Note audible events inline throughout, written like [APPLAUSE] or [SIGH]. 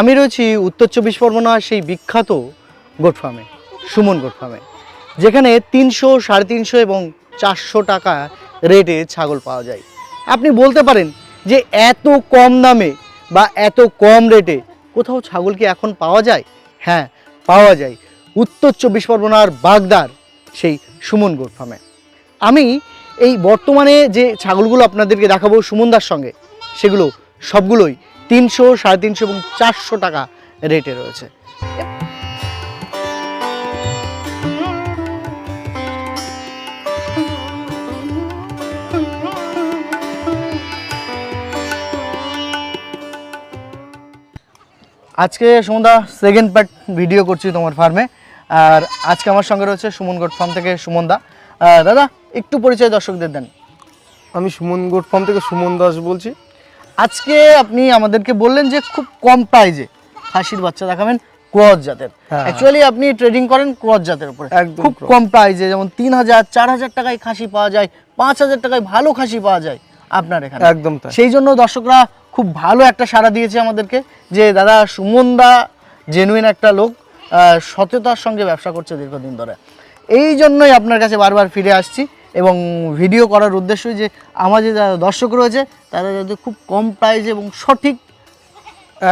আমি রয়েছি উত্তর চব্বিশ পরগনার সেই বিখ্যাত গোট ফার্মে, সুমন গোট ফার্মে, যেখানে তিনশো, সাড়ে তিনশো এবং চারশো টাকা রেটে ছাগল পাওয়া যায়। আপনি বলতে পারেন যে এত কম দামে বা এত কম রেটে কোথাও ছাগল কি এখন পাওয়া যায়? হ্যাঁ পাওয়া যায়। উত্তর চব্বিশ পরগনার বাগদার সেই সুমন গোট ফার্মে। আমি এই বর্তমানে যে ছাগলগুলো আপনাদেরকে দেখাবো সুমনদার সঙ্গে, সেগুলো সবগুলোই তিনশো, সাড়ে তিনশো এবং চারশো টাকা রেটে রয়েছে। আজকে সুমনদা সেকেন্ড পার্ট ভিডিও করছি তোমার ফার্মে আর আজকে আমার সঙ্গে রয়েছে সুমন গোট ফার্ম থেকে সুমনদা। দাদা, একটু পরিচয় দর্শকদের দেন। আমি সুমন গোট ফার্ম থেকে সুমন দাস বলছি। আজকে আপনি আমাদেরকে বললেন যে খুব কম প্রাইজে খাসির বাচ্চা দেখাবেন ক্রস জাতের। অ্যাকচুয়ালি আপনি ট্রেডিং করেন ক্রস জাতের উপরে। খুব কম প্রাইজে যেমন তিন হাজার চার হাজার টাকায় খাসি পাওয়া যায় পাঁচ হাজার টাকায় ভালো খাসি পাওয়া যায় আপনার এখানে। একদম সেই জন্য দর্শকরা খুব ভালো একটা সাড়া দিয়েছে আমাদেরকে যে দাদা সুমনদা জেনুইন একটা লোক সততার সঙ্গে ব্যবসা করছে দীর্ঘদিন ধরে। এই জন্যই আপনার কাছে বারবার ফিরে আসছি। এবং ভিডিও করার উদ্দেশ্যই যে আমাদের যারা দর্শক রয়েছে তারা যাতে খুব কম প্রাইজে এবং সঠিক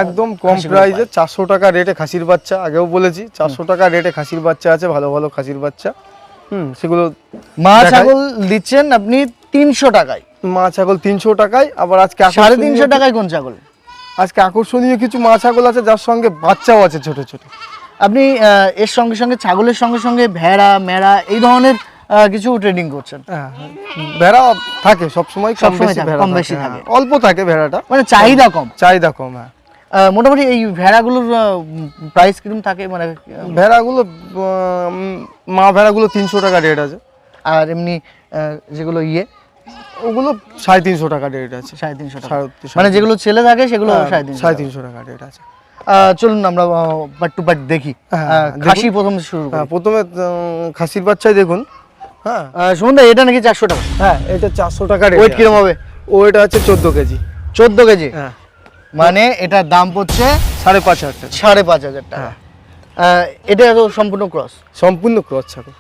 একদম কম প্রাইসে চারশো টাকা রেটে খাসির বাচ্চা আগেও বলেছি চারশো টাকা রেটে খাসির বাচ্চা আছে ভালো ভালো খাসির বাচ্চা। হুম সেগুলো মা ছাগল দিচ্ছেন আপনি তিনশো টাকায়। মা ছাগল তিনশো টাকায় আবার আজকে সাড়ে তিনশো টাকায় কোন ছাগল? আজকে আকর্ষণীয় কিছু মা ছাগল আছে যার সঙ্গে বাচ্চাও আছে ছোট ছোট। আপনি এর সঙ্গে সঙ্গে ছাগলের সঙ্গে সঙ্গে ভেড়া মেড়া এই ধরনের কিছু ট্রেডিং করছেন। হ্যাঁ ভেড়া থাকে সবসময় কম সবসময় বেশি কম বেশি থাকে। হ্যাঁ। অল্প থাকে ভেড়াটা। মানে চাহিদা কম? চাহিদা কম হ্যাঁ। মোটামুটি এই ভেড়াগুলোর প্রাইস কীরকম থাকে? মানে ভেড়াগুলো মা ভেড়াগুলো তিনশো টাকা রেট আছে। আর এমনি যেগুলো ইয়ে? ওগুলো সাড়ে তিনশো টাকা রেট আছে। সাড়ে তিনশো টাকা। সাড়ে মানে যেগুলো ছেলে থাকে সেগুলো হ্যাঁ, সাড়ে তিনশো টাকা। রেট আছে। চলুন আমরা পার্ট টু পার্ট দেখি। হ্যাঁ, খাসি প্রথম শুরু হ্যাঁ প্রথমে খাসির বাচ্চাই দেখুন। হ্যাঁ। সুমনদা এটা নাকি চারশো টাকা? হ্যাঁ এটা চারশো টাকা ওয়েট কিরম হবে? ওয়েট আছে চোদ্দ কেজি। চোদ্দ কেজি? হ্যাঁ। মানে এটার দাম পড়ছে সাড়ে পাঁচ হাজার টাকা। সাড়ে পাঁচ হাজার টাকা। হ্যাঁ। এটা তো সম্পূর্ণ ক্রস সম্পূর্ণ ক্রস ছাগল।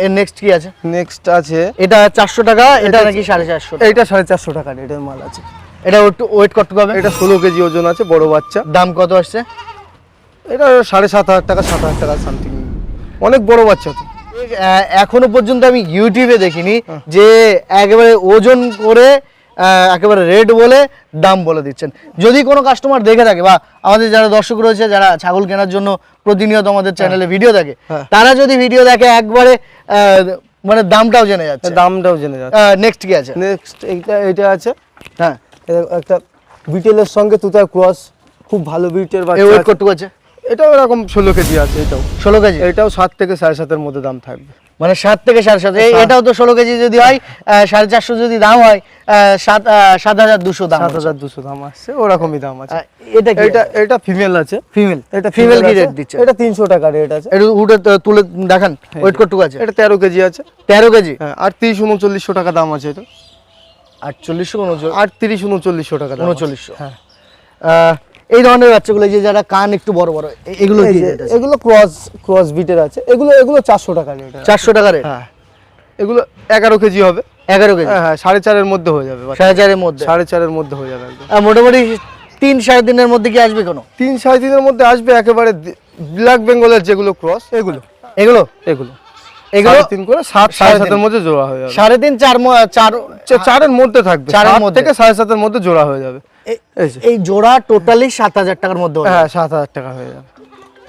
এর নেক্সট কি আছে? নেক্সট আছে। এটা চারশো টাকা এটা এটা- নাকি সাড়ে চারশো এইটা সাড়ে চারশো টাকা রেটের মাল আছে। এটা একটু ওয়েট করতে হবে এটা ষোলো কেজি ওজন আছে বড় বাচ্চা। দাম কত আসছে? এটা সাড়ে সাত হাজার টাকা সাত হাজার টাকা সামথিং অনেক বড় বাচ্চা তো। এখনও পর্যন্ত আমি ইউটিউবে দেখিনি যে একেবারে ওজন করে একেবারে রেট বলে দাম বলে দিচ্ছেন। যদি কোনো কাস্টমার দেখে থাকে বা আমাদের যারা দর্শক রয়েছে যারা ছাগল কেনার জন্য প্রতিনিয়ত আমাদের চ্যানেলে ভিডিও দেখে হ্যাঁ। তারা যদি ভিডিও দেখে একবারে মানে দামটাও জেনে যাচ্ছে। দামটাও জেনে যাচ্ছে। নেক্সট কি আছে? নেক্সট এইটা এটা আছে। হ্যাঁ। এটা একটা বিটেলের সঙ্গে তুতার ক্রস খুব ভালো বিটের এই বাচ্চা ওয়েট করতে আছে এটাও এরকম ষোলো কেজি আছে এটাও। ষোলো কেজি? এটাও সাত থেকে সাড়ে সাতের মধ্যে দাম থাকবে। মানে সাত থেকে সাড়ে সাত এটাও তো ষোলো কেজি যদি হয় সাড়ে চারশো যদি দাম হয় সাত সাত হাজার দুশো দাম সাত হাজার দুশো দাম আসছে ওরকমই দাম আছে। এটা কি? এটা এটা ফিমেল আছে। ফিমেল এটা ফিমেল কি রেট দিচ্ছে? এটা তিনশো টাকা রেট আছে। এটা উঠে তুলে দেখান ওয়েট করটুকু আছে। এটা তেরো কেজি আছে। তেরো কেজি? হ্যাঁ আর তিরিশ উনচল্লিশশো টাকা দাম আছে এটা। আটচল্লিশশো উনচল্লিশ আর তিরিশ উনচল্লিশশো টাকা উনচল্লিশশো। হ্যাঁ। এই ধরনের বাচ্চাগুলো যে যারা কান একটু বড় বড় এগুলো এগুলো ক্রস ক্রস বিটের আছে। এগুলো এগুলো চারশো টাকা রেট চারশো টাকা রেট হ্যাঁ। এগুলো এগারো কেজি হবে। এগারো কেজি। হ্যাঁ হ্যাঁ সাড়ে চারের মধ্যে হয়ে যাবে সাড়ে চারের মধ্যে। সাড়ে চারের মধ্যে হয়ে যাবে মোটামুটি তিন সাড়ে তিনের মধ্যে কি আসবে কোনো? তিন সাড়ে তিনের মধ্যে আসবে একেবারে ব্ল্যাক বেঙ্গলের যেগুলো ক্রস এগুলো। এগুলো? এগুলো। এগুলো? তিন করে সাত সাড়ে সাতের মধ্যে জোড়া হয়ে যাবে। সাড়ে তিন চার চার চারের মধ্যে থাকবে। চারের মধ্যে। থেকে সাড়ে সাতের মধ্যে জোড়া হয়ে যাবে। এই জোড়া টোটালি সাত হাজার টাকার মধ্যে হ্যাঁ সাত হাজার টাকা হয়ে যাবে।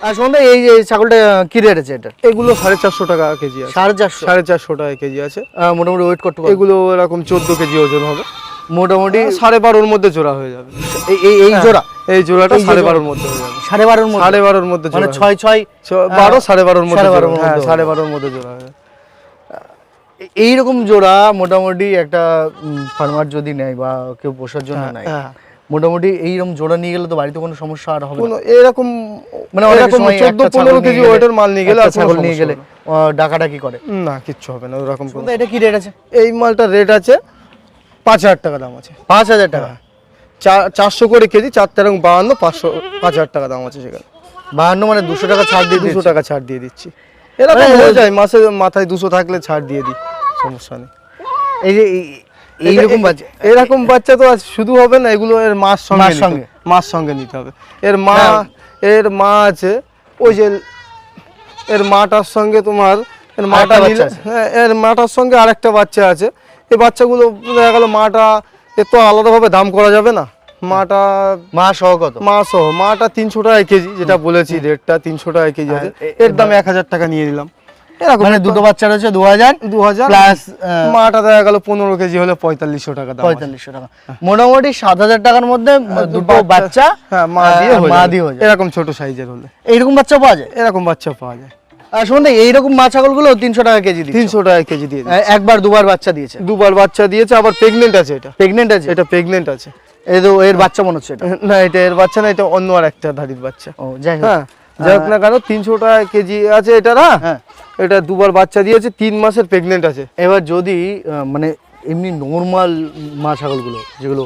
আর সন্ধ্যা এই ছাগলটা কি রেট আছে এটা এগুলো সাড়ে চারশো টাকা কেজি আছে। সাড়ে চারশো? সাড়ে চারশো টাকা কেজি আছে। মোটামুটি ওয়েট করতে এগুলো এরকম চোদ্দ কেজি ওজন হবে। মোটামুটি সাড়ে বারোর মধ্যে জোড়া হয়ে যাবে। এই- এই এই জোড়া? এই জোড়াটা সাড়ে বারোর মধ্যে হয়ে যাবে। সাড়ে বারোর মধ্যে? সাড়ে বারোর মধ্যে মানে ছয় ছয় বারো সাড়ে বারোর মধ্যে সাড়ে বারোর হ্যাঁ মধ্যে মধ্যে জোড়া হয়ে এইরকম জোড়া মোটামুটি একটা ফার্মার যদি নেয় বা কেউ পোষার জন্য নেয় হ্যাঁ। মোটামুটি এইরকম জোড়া নিয়ে গেলে তো বাড়িতে কোনো সমস্যা আর হবে না। এরকম মানে এরকম সময় চোদ্দ একটা ছাগল পনেরো নিয়ে কেজি গেলে- ওয়েটের মাল নিয়ে গেলে আর ছাগল নিয়ে গেলে ডাকাডাকি করে। না। কিচ্ছু হবে না ওরকম কোনো এটা কি রেট আছে? এই মালটার রেট আছে পাঁচ হাজার টাকা দাম আছে। পাঁচ হাজার টাকা? চার চারশো করে কেজি চার তেরো বাহান্ন পাঁচশো পাঁচ হাজার টাকা দাম আছে সেখানে। বাহান্ন মানে দুশো টাকা ছাড় দিয়ে দুশো টাকা ছাড় দিয়ে দিচ্ছি। এরকম মানে- হয়ে যায় মাসে মাথায় দুশো থাকলে ছাড় দিয়ে দিই সমস্যা নেই। এই যে এইরকম বাচ্চা এরকম বাচ্চা তো শুধু হবে না এগুলো এর মার সঙ্গে মার সঙ্গে। মার সঙ্গে নিতে হবে। এর মা হ্যাঁ। এর মা আছে ওই যে এর মাটার সঙ্গে তোমার এর মাটা নিলে হ্যাঁ এর মাটার সঙ্গে আরেকটা বাচ্চা আছে। এই বাচ্চাগুলো দেখা গেল মাটা এর তো আলাদাভাবে দাম করা যাবে না। মাটা মা সহ কত? মা সহ। মাটা তিনশো টাকা কেজি যেটা বলেছি রেটটা তিনশো টাকা কেজি আছে। এর দাম এক হাজার টাকা নিয়ে নিলাম। এরকম মানে দুটো বাচ্চা রয়েছে দু হাজার দু হাজার প্লাস মাটা দেখা গেল পনেরো কেজি হলে পঁয়তাল্লিশশো টাকা পঁয়তাল্লিশশো টাকা। মোটামুটি সাত হাজার টাকার মধ্যে দুটো বাচ্চা। হ্যাঁ মা দিয়ে মা দিয়ে এরকম ছোট সাইজের হলে। এইরকম বাচ্চা পাওয়া যায়? এরকম বাচ্চা পাওয়া যায়। আর এইরকম মা ছাগলগুলো তিনশো টাকা কেজি তিনশো টাকা কেজি দিয়ে একবার দুবার বাচ্চা দিয়েছে। দুবার বাচ্চা দিয়েছে আবার প্রেগনেন্ট আছে এটা। প্রেগনেন্ট আছে? এটা প্রেগনেন্ট আছে। এই তো এর বাচ্চা মনে হচ্ছে এটা। না এটা এর বাচ্চা না এটা অন্য আর একটা ধারির বাচ্চা। ও যাই হোক। হ্যাঁ যাই হোক না কেন তিনশো টাকা কেজি আছে এটা না হ্যাঁ। এটা দুবার বাচ্চা দিয়েছে তিন মাসের প্রেগনেন্ট আছে। এবার যদি মানে এমনি নর্মাল মা ছাগলগুলো যেগুলো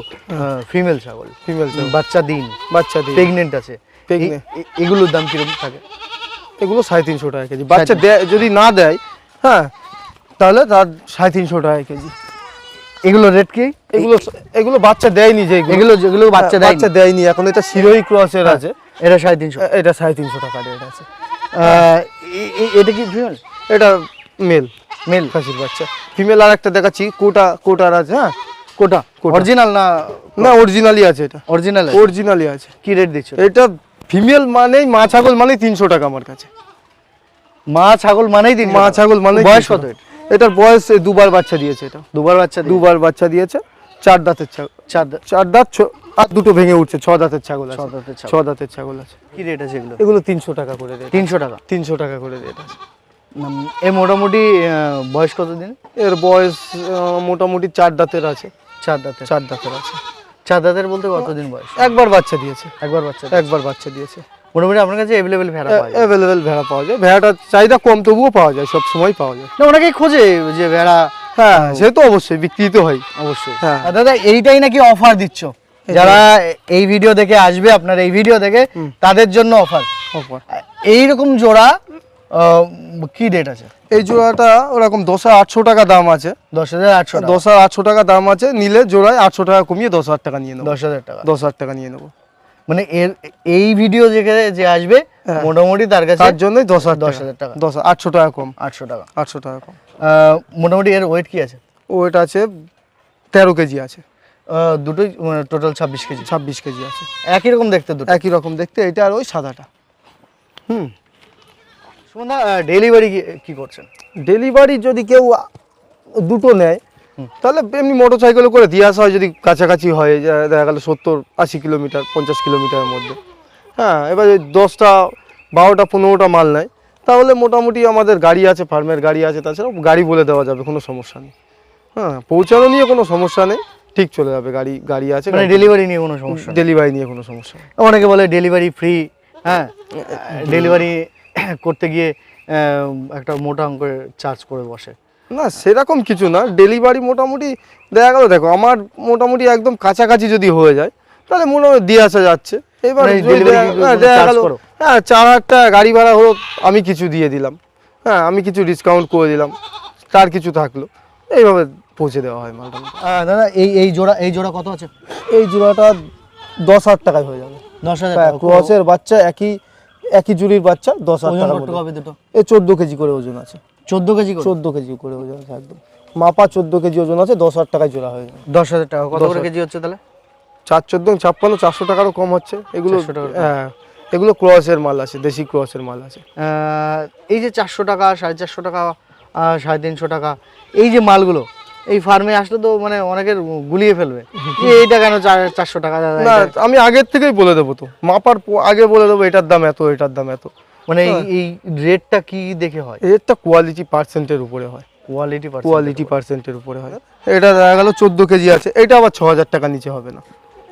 ফিমেল ছাগল ফিমেল বাচ্চা দিন বাচ্চা দিয়ে প্রেগনেন্ট আছে এগুলোর দাম কীরকম থাকে? এগুলো সাড়ে তিনশো টাকা কেজি। বাচ্চা দেয় যদি না দেয় হ্যাঁ তাহলে তার সাড়ে তিনশো টাকা কেজি। এগুলো রেট কি? এগুলো এগুলো বাচ্চা দেয়নি যে এগুলো। যেগুলো বাচ্চা দেয় বাচ্চা দেয়নি এখন এটা শিরোই ক্রসের আছে। এটা সাড়ে তিনশো। এটা সাড়ে তিনশো টাকা রেট আছে। এটা কি ফিমেল এটা মেল মেল খাসির বাচ্চা। ফিমেল আর একটা দেখাচ্ছি কোটা কোটার আছে হ্যাঁ? কোটা। অরিজিনাল না? না অরিজিনালি আছে এটা। অরিজিনাল অরিজিনালি আছে। কি রেট দিচ্ছ? এটা ফিমেল মানেই মা ছাগল মানেই তিনশো টাকা আমার কাছে। মা ছাগল মানেই দিন মা ছাগল মানে বয়স কত? এটার বয়স দুবার বাচ্চা দিয়েছে এটা। দুবার বাচ্চা দুবার বাচ্চা দিয়েছে। চার দাঁতের ছাগল চার দাঁত ছ- আর দুটো ভেঙে উঠছে ছ দাঁতের ছাগল আছে। ছ দাঁতের ছাগল। আছে। কি রেট আছে এগুলো? এগুলো তিনশো টাকা করে রেট তিনশো টাকা? তিনশো টাকা করে রেট আছে। এ মোটামুটি বয়স কত দিন এর বয়স মোটামুটি চার দাঁতের আছে। চার দাঁতের। চার দাঁতের আছে। চার দাঁতের বলতে কতদিন বয়স? একবার বাচ্চা দিয়েছে। একবার বাচ্চা একবার বাচ্চা দিয়েছে। মোটামুটি আপনার কাছে অ্যাভেলেবেল ভেড়া পাওয়া যায়। অ্যাভেলেবেল ভেড়া পাওয়া যায়। ভেড়াটার চাহিদা কম তবুও পাওয়া যায় সব সময় পাওয়া যায়। না ওনাকেই খোঁজে যে ভেড়া হ্যাঁ সে তো অবশ্যই বিক্রি তো হয়। অবশ্যই। হ্যাঁ। দাদা এইটাই নাকি অফার দিচ্ছ? যারা এই ভিডিও দেখে আসবে আপনার এই ভিডিও দেখে তাদের জন্য অফার অফার এইরকম জোড়া কি রেট আছে? এই জোড়াটা ওরকম দশ হাজার আটশো টাকা দাম আছে। দশ হাজার আটশো দশ হাজার আটশো টাকা দাম আছে নিলে জোড়ায় আটশো টাকা কমিয়ে দশ হাজার টাকা নিয়ে নেব। দশ হাজার টাকা। দশ হাজার টাকা নিয়ে নেব। মানে এর এই ভিডিও যেখানে যে আসবে হ্যাঁ। মোটামুটি তার কাছে তার জন্যই দশ হাজার দশ হাজার টাকা। দশ আটশো টাকা কম। আটশো টাকা। আটশো টাকা কম। মোটামুটি এর ওয়েট কি আছে? ও এটা আছে তেরো কেজি আছে। দুটোই টোটাল ছাব্বিশ কেজি। ছাব্বিশ কেজি আছে। একই রকম দেখতে দুটো? একই রকম দেখতে এটা আর ওই সাদাটা। হুম। সুমনদা ডেলিভারি কি করছেন? ডেলিভারি যদি কেউ দুটো নেয় তাহলে এমনি মোটর সাইকেলে করে দিয়ে আসা হয় যদি কাছাকাছি হয় দেখা গেল সত্তর আশি কিলোমিটার পঞ্চাশ কিলোমিটারের মধ্যে। হ্যাঁ এবার দশটা বারোটা পনেরোটা মাল নেয়। তাহলে মোটামুটি আমাদের গাড়ি আছে ফার্মের গাড়ি আছে তাছাড়া গাড়ি বলে দেওয়া যাবে কোনো সমস্যা নেই। হ্যাঁ পৌঁছানো নিয়ে কোনো সমস্যা নেই ঠিক চলে যাবে গাড়ি গাড়ি আছে মানে ডেলিভারি নিয়ে কোনো সমস্যা ডেলিভারি নিয়ে কোনো সমস্যা অনেকে বলে ডেলিভারি ফ্রি হ্যাঁ [LAUGHS] ডেলিভারি করতে গিয়ে একটা মোটা অঙ্কের চার্জ করে বসে। না সেরকম কিছু না ডেলিভারি মোটামুটি দেখা গেল দেখো আমার মোটামুটি একদম কাছাকাছি যদি হয়ে যায় তাহলে মোটামুটি দিয়ে আসা যাচ্ছে। এবার মানে দেখা- হ্যাঁ, দেখা গেল? হ্যাঁ চার হাজার টাকা গাড়ি ভাড়া হলো আমি কিছু দিয়ে দিলাম। হ্যাঁ আমি কিছু ডিসকাউন্ট করে দিলাম। তার কিছু থাকল। এইভাবে পৌঁছে দেওয়া হয় মালটা। আহ, দাদা এই এই জোড়া এই জোড়া কত আছে? এই জোড়াটা দশ হাজার টাকায় হয়ে যাবে। দশ হাজার হ্যাঁ টাকা ক্রসের বাচ্চা একই একই জুড়ির বাচ্চা দশ হাজার টাকা দুটো? এই চোদ্দ কেজি করে ওজন আছে। চোদ্দ কেজি করে? চোদ্দ কেজি করে ওজন আছে একদম। মাপা চোদ্দ কেজি ওজন আছে দশ হাজার টাকায় জোড়া হয়ে যাবে। দশ হাজার টাকা কত করে কেজি হচ্ছে তাহলে? চার চোদ্দ ছাপ্পান্ন চারশো টাকারও কম হচ্ছে। এগুলো 400 হ্যাঁ। এগুলো ক্রসের মাল আছে দেশি ক্রসের মাল আছে। এই যে চারশো টাকা সাড়ে চারশো টাকা সাড়ে তিনশো টাকা এই যে মালগুলো এই ফার্মে আসলে তো মানে অনেকের গুলিয়ে ফেলবে। এইটা কেন চারশো টাকা না আমি আগের থেকেই বলে দেবো তো। মাপার আগে বলে দেবো এটার দাম এত এটার দাম এত। মানে এই- এই রেটটা কি দেখে হয়? এরটা কোয়ালিটি পার্সেন্টের উপরে হয়। কোয়ালিটি কোয়ালিটি পার্সেন্টের উপরে। হয়। এটা দেখা গেল চোদ্দ কেজি আছে এটা আবার ছ হাজার টাকা নিচে হবে না।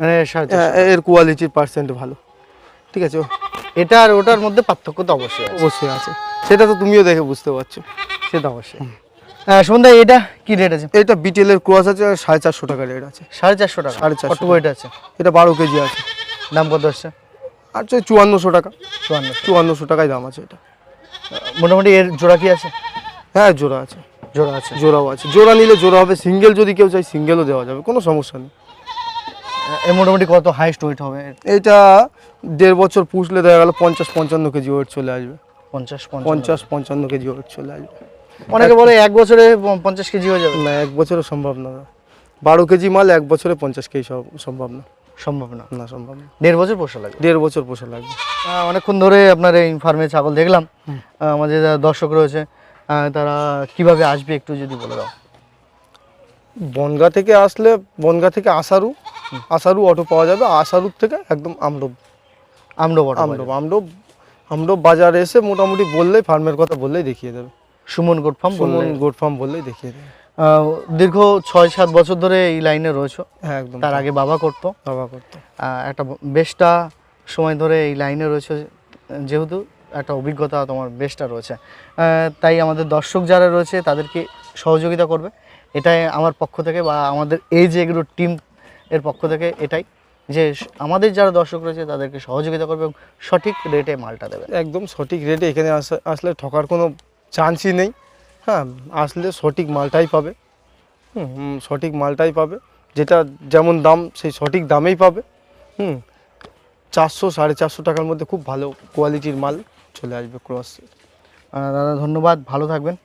মানে। হ্যাঁ, এর কোয়ালিটির পার্সেন্ট ভালো। ঠিক আছে? এটা আর ওটার মধ্যে পার্থক্য তো অবশ্যই অবশ্যই আছে। সেটা তো তুমিও দেখে বুঝতে পারছ। সেটা অবশ্যই। সন্ধ্যা এটা কি রেট আছে? এটা বিটেলের ক্রস আছে সাড়ে চারশো টাকা রেট আছে। সাড়ে চারশো টাকা? সাড়ে চারশো ওয়েট আছে? এটা বারো কেজি আছে। দাম কত আসছে? আর হচ্ছে চুয়ান্নশো টাকা। চুয়ান্ন। চুয়ান্নশো টাকায় দাম আছে এটা। মোটামুটি এর জোড়া কি আছে? হ্যাঁ জোড়া আছে। জোড়া আছে। জোড়াও আছে। জোড়া নিলে জোড়া হবে সিঙ্গেল যদি কেউ চাই সিঙ্গেলও দেওয়া যাবে কোনো সমস্যা নেই। এর মোটামুটি কত হাইস্ট ওয়েট হবে? এটা দেড় বছর পুষলে দেখা গেল পঞ্চাশ পঞ্চান্ন কেজি ওয়েট চলে আসবে। পঞ্চাশ পঞ্চাশ পঞ্চান্ন কেজি ওয়েট চলে আসবে। অনেকে বলে এক বছরে পঞ্চাশ কেজি হয়ে যাবে। না এক বছরে সম্ভব না। বারো কেজি মাল এক বছরে পঞ্চাশ কেজি সম্ভব না। সম্ভব না। না সম্ভব না। দেড় বছর পোষা লাগবে। দেড় বছর পোষা লাগবে। অনেকক্ষণ ধরে আপনার এই ফার্মে ছাগল দেখলাম। আমাদের যারা দর্শক রয়েছে তারা কীভাবে আসবে একটু যদি বলে দাও। বনগা থেকে আসলে বনগা থেকে আসারু আসারু অটো পাওয়া যাবে আসারুর থেকে একদম আমরব আমডো বড় আমরব আমরব আমরব বাজারে এসে মোটামুটি বললেই ফার্মের কথা বললেই দেখিয়ে দেবে। Suman goat farm Suman goat farm বললেই দেখিয়ে দেবে। দীর্ঘ ছয় সাত বছর ধরে এই লাইনে রয়েছে। হ্যাঁ একদম। তার আগে বাবা করতো। বাবা করতো। একটা বেশটা সময় ধরে এই লাইনে রয়েছে যেহেতু একটা অভিজ্ঞতা তোমার বেশটা রয়েছে। তাই আমাদের দর্শক যারা রয়েছে তাদেরকে সহযোগিতা করবে। এটাই আমার পক্ষ থেকে বা আমাদের এই যে এগুলো টিম এর পক্ষ থেকে এটাই। যে আমাদের যারা দর্শক রয়েছে তাদেরকে সহযোগিতা করবে এবং সঠিক রেটে মালটা দেবে। একদম সঠিক রেটে এখানে আসা আসলে ঠকার কোনো চান্সই নেই। হ্যাঁ আসলে সঠিক মালটাই পাবে। হুম হুম, সঠিক মালটাই পাবে। যেটা যেমন দাম সেই সঠিক দামেই পাবে। হুম চারশো সাড়ে চারশো টাকার মধ্যে খুব ভালো কোয়ালিটির মাল চলে আসবে ক্রস দাদা ধন্যবাদ। ভালো থাকবেন।